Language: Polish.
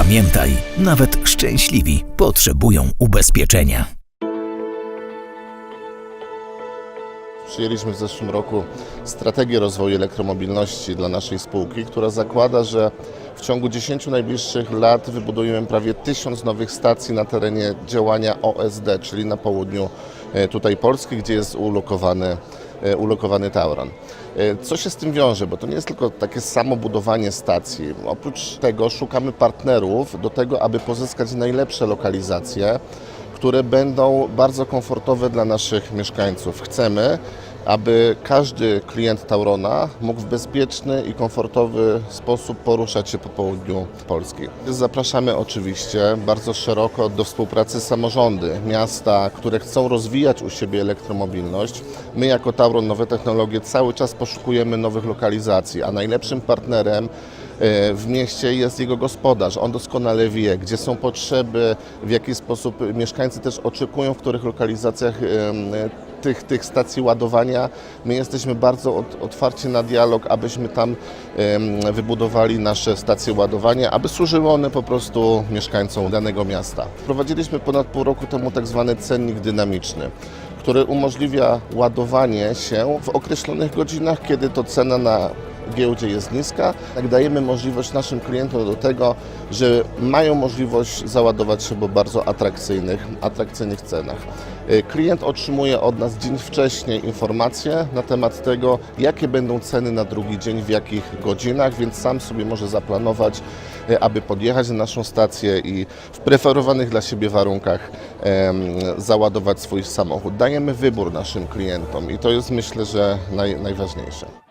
Pamiętaj, nawet szczęśliwi potrzebują ubezpieczenia. Przyjęliśmy w zeszłym roku strategię rozwoju elektromobilności dla naszej spółki, która zakłada, że w ciągu 10 najbliższych lat wybudujemy prawie 1000 nowych stacji na terenie działania OSD, czyli na południu e, tutaj Polski, gdzie jest ulokowany, ulokowany Tauron. E, Co się z tym wiąże? Bo to nie jest tylko takie samo budowanie stacji. Oprócz tego szukamy partnerów do tego, aby pozyskać najlepsze lokalizacje, które będą bardzo komfortowe dla naszych mieszkańców. Chcemy, aby każdy klient Taurona mógł w bezpieczny i komfortowy sposób poruszać się po południu Polski. Zapraszamy oczywiście bardzo szeroko do współpracy samorządy, miasta, które chcą rozwijać u siebie elektromobilność. My jako Tauron Nowe Technologie cały czas poszukujemy nowych lokalizacji, a najlepszym partnerem w mieście jest jego gospodarz. On doskonale wie, gdzie są potrzeby, w jaki sposób mieszkańcy też oczekują, w których lokalizacjach tych, tych stacji ładowania. My jesteśmy bardzo ot- otwarci na dialog, abyśmy tam wybudowali nasze stacje ładowania, aby służyły one po prostu mieszkańcom danego miasta. Wprowadziliśmy ponad pół roku temu tak zwany cennik dynamiczny który umożliwia ładowanie się w określonych godzinach, kiedy to cena na giełdzie jest niska. Tak dajemy możliwość naszym klientom do tego, że mają możliwość załadować się po bardzo atrakcyjnych, atrakcyjnych cenach. Y, Klient otrzymuje od nas dzień wcześniej informacje na temat tego, jakie będą ceny na drugi dzień, w jakich godzinach, więc sam sobie może zaplanować, y, aby podjechać na naszą stację i w preferowanych dla siebie warunkach załadować swój samochód. Dajemy wybór naszym klientom i to jest myślę, że naj, najważniejsze.